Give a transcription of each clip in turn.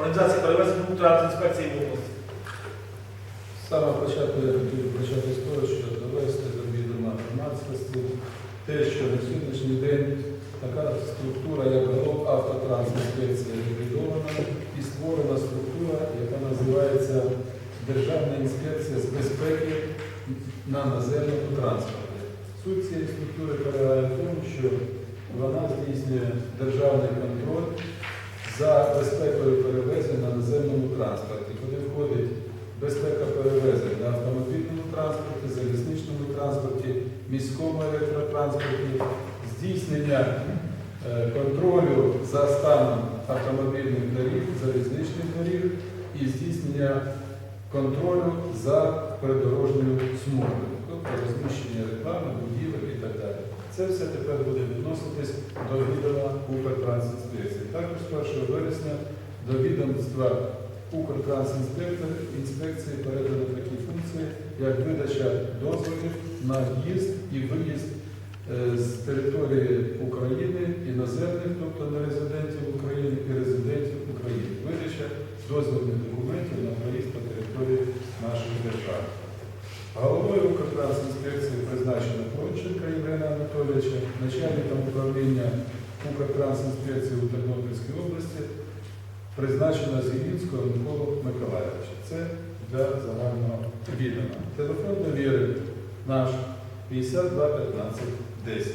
організації перевезень пункту інспекції в області. Самого початку я хотів почати з того, що довести до відома громадськості те, що на сьогоднішній день така структура, як автотранспортація ліквідована і створена структура, яка називається Державна інспекція з безпеки на наземному транспорті. Суть цієї структури полягає в тому, що вона здійснює державний контроль за безпекою перевезень на транспорті, куди входить безпека перевезень на автомобільному транспорті, залізничному транспорті, міському електротранспорті, здійснення е, контролю за станом автомобільних доріг, залізничних доріг і здійснення контролю за придорожньою смугою, тобто розміщення реклами, будівель і так далі. Це все тепер буде відноситись до відома Укртрансінспекції. Також з 1 вересня до відомства Укртрансінспекції передано такі функції, як видача дозволів на в'їзд і виїзд е, з території України іноземних, тобто не резидентів України і резидентів України. Видача дозвільних документів на проїзд по території нашої держави. Головою Укртрансінспекції призначено Пронченка Євгена Анатолійовича, начальником управління Укртрансінспекції у Тернопільській області призначено Зілінського Миколу Миколаївича. Це для загального відома. Телефон довіри наш 52 15 10.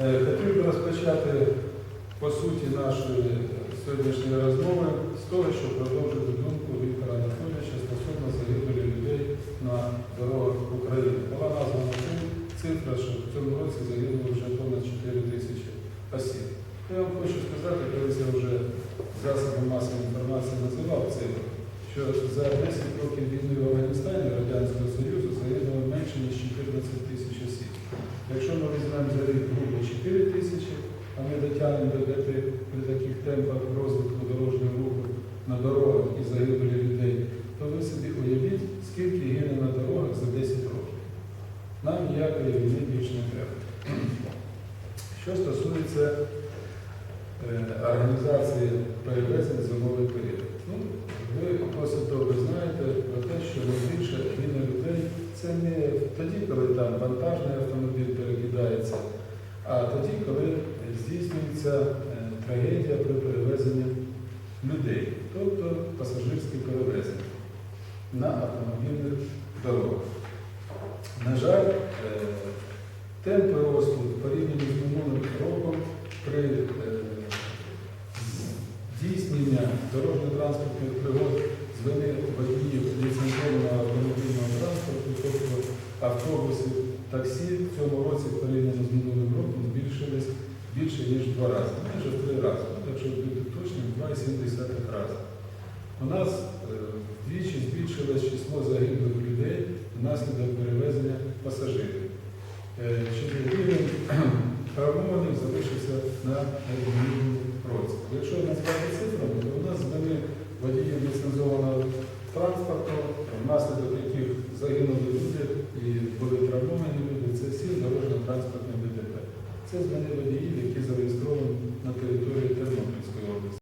Е, Хотів би розпочати по суті нашої сьогоднішньої розмови з того, що продовжити думку Віктора Анатолійовича стосовно загибелі людей на дорогах України. Була названа циф- цифра, що в цьому році загинуло вже понад 4 тисячі осіб. Я вам хочу сказати, коли я вже засобом масової інформації називав цифру, що за 10 років війни в Афганістані Радянського Союзу загинуло менше, ніж 14 тисяч осіб. Якщо ми візьмемо за рік грубо 4 тисячі, а ми дотягнемо до 5 при таких темпах розвитку дорожнього руху на дорогах і загибелі людей, то ви собі уявіть, скільки гине на дорогах за 10 років. Нам ніякої війни більше не треба. Що стосується організації перевезень зимовий період. Ну, ви досить добре знаєте про те, що найбільше гине людей це не тоді, коли там вантажний автомобіль перекидається, а тоді, коли здійснюється е, трагедія при перевезенні людей, тобто пасажирські перевезення на автомобільних дорогах. На жаль, е, темпи росту порівняно з минулим роком при е, здійснення дорожньо-транспортних пригод з вини водіїв ліцензованого автомобільного транспорту, тобто автобусів, таксі в цьому році порівняно з минулим роком збільшились більше ніж в два рази, майже в три рази. Ну, Якщо бути точним, в 2,7 рази. У нас е, вдвічі збільшилось число загиблих людей внаслідок перевезення пасажирів. Е, рівень травмованих залишився на рівному році. Якщо назвати травмовані люди це всі дорожньо-транспортні ДТП. Це зміни водіїв, які зареєстровані на території Тернопільської області.